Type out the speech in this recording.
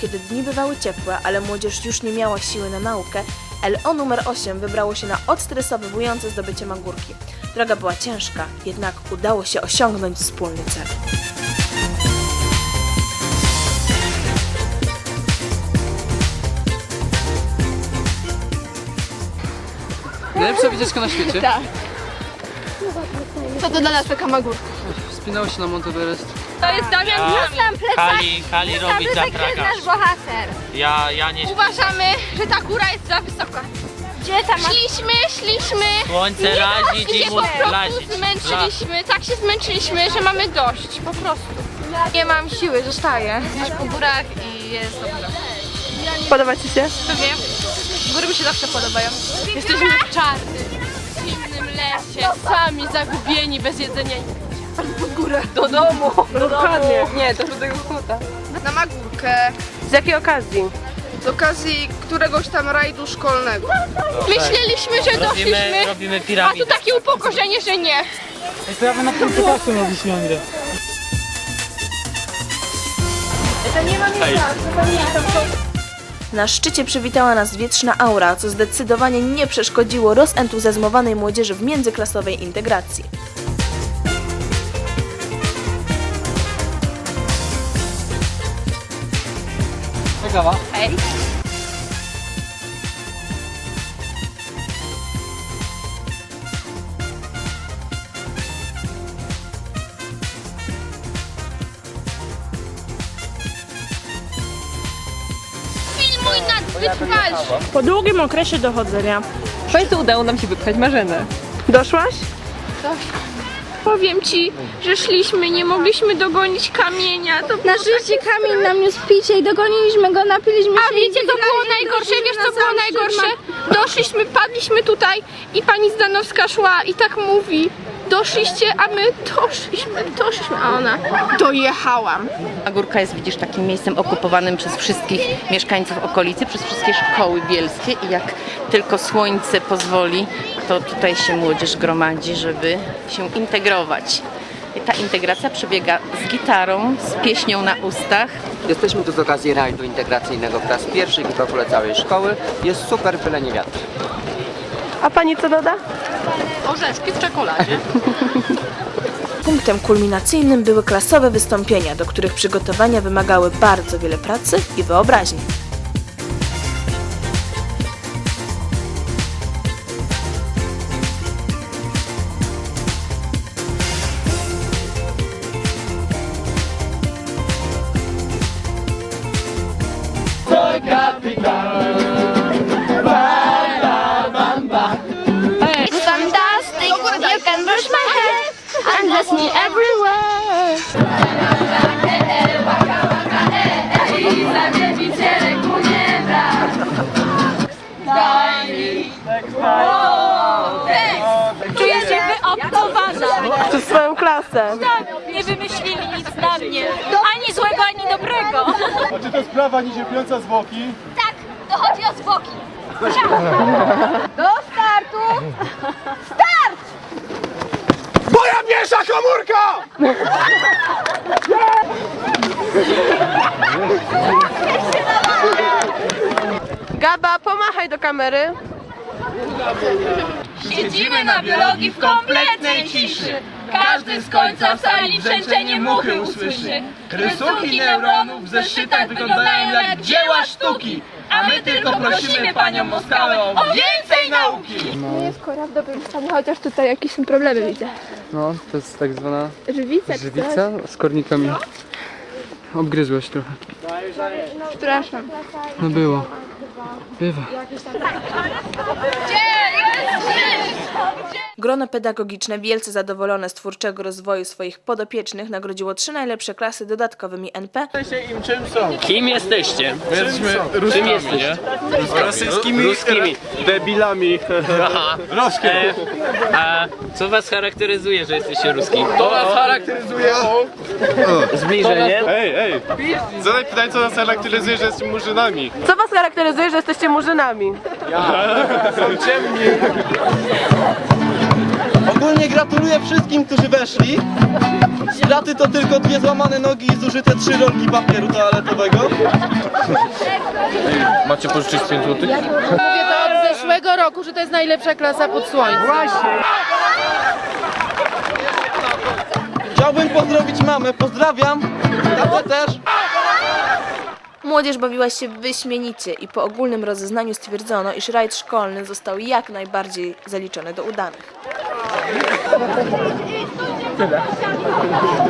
kiedy dni bywały ciepłe, ale młodzież już nie miała siły na naukę, LO numer 8 wybrało się na odstresowywujące zdobycie Magórki. Droga była ciężka, jednak udało się osiągnąć wspólny cel. Najlepsza wycieczka na świecie. Tak. Co to dla nas taka magórka? Wspinało się na Monteverest. To jest Damian Guzman, plecak. Kali, Kali robi to jest nasz bohater. Ja, ja nie Uważamy, że ta góra jest za wysoka. Gdzie tam? Szliśmy, szliśmy. Słońce Nie razi, dzimus po prostu zmęczyliśmy, tak się zmęczyliśmy, że mamy dość, po prostu. Nie mam siły, zostaję. Po górach i jest dobrze. Podoba Ci się? Pewnie. Góry mi się zawsze podobają. Jesteśmy w czarnym, zimnym lesie, sami zagubieni, bez jedzenia i Do domu. Dokładnie. Nie, do Rudego Kota. na Magórkę Z jakiej okazji? z okazji któregoś tam rajdu szkolnego. Myśleliśmy, że Robimy, doszliśmy, robimy a tu takie upokorzenie, że nie. Na szczycie przywitała nas wietrzna aura, co zdecydowanie nie przeszkodziło rozentuzjazmowanej młodzieży w międzyklasowej integracji. Ciekawa. Filmuj nas, wytrwalsz. Po długim okresie dochodzenia. W końcu udało nam się wypchać Marzenę. Doszłaś? Powiem ci, że szliśmy, nie mogliśmy dogonić kamienia. To Na życie kamień nam niósł picie i dogoniliśmy go, napiliśmy się A wiecie co było najgorsze? go Wiesz na co było sam najgorsze? Doszliśmy, padliśmy tutaj i pani Zdanowska szła i tak mówi Doszliście, a my doszliśmy, doszliśmy, a ona dojechałam. A Górka jest, widzisz, takim miejscem okupowanym przez wszystkich mieszkańców okolicy, przez wszystkie szkoły bielskie i jak tylko słońce pozwoli, to tutaj się młodzież gromadzi, żeby się integrować. I ta integracja przebiega z gitarą, z pieśnią na ustach. Jesteśmy tu z okazji rajdu integracyjnego klas pierwszych i w ogóle całej szkoły. Jest super, byle nie wiatr. A Pani co doda? Orzeszki w czekoladzie. Punktem kulminacyjnym były klasowe wystąpienia, do których przygotowania wymagały bardzo wiele pracy i wyobraźni. Bless me everywhere. Czuję się wyoptowana. Przez swoją klasę. Nie wymyślili nic na mnie. Ani złego, ani dobrego. A czy to sprawa niecierpiąca zwłoki? Tak, to chodzi o zwłoki. Moja Gaba, pomachaj do kamery. Siedzimy na biologii w kompletnej ciszy. Każdy z końca sali brzęczenie muchy usłyszy. Rysunki neuronów w zeszytach wyglądają jak dzieła sztuki. A my tylko prosimy panią Moskałę o więcej nauki. Jest kora w dobrym stanie, chociaż tutaj jakieś są problemy widzę. No, to jest tak zwana Żywica czy żywica z kornikami. Obgryzłeś trochę. Przepraszam. No było. Bywa. Grono pedagogiczne, wielce zadowolone z twórczego rozwoju swoich podopiecznych, nagrodziło trzy najlepsze klasy dodatkowymi NP, Kim jesteście? Jesteśmy Czym jesteście? Rosyjskimi Ruskimi. debilami. Aha. Ruskie. E, a co was charakteryzuje, że jesteście ruski? To nas charakteryzuje. Zbliżenie? Ej, ej. Zadaj pytanie, co nas charakteryzuje, że jesteśmy murzynami. Co Was charakteryzuje, że jesteście murzynami? Są ciemni. Ogólnie gratuluję wszystkim, którzy weszli. Straty to tylko dwie złamane nogi i zużyte trzy rolki papieru toaletowego. Macie pożyczyć 5 zł? Mówię to od zeszłego roku, że to jest najlepsza klasa pod słońcem. Chciałbym pozdrowić mamę, pozdrawiam. Tatę też. Młodzież bawiła się wyśmienicie i po ogólnym rozeznaniu stwierdzono, iż rajd szkolny został jak najbardziej zaliczony do udanych. 一 的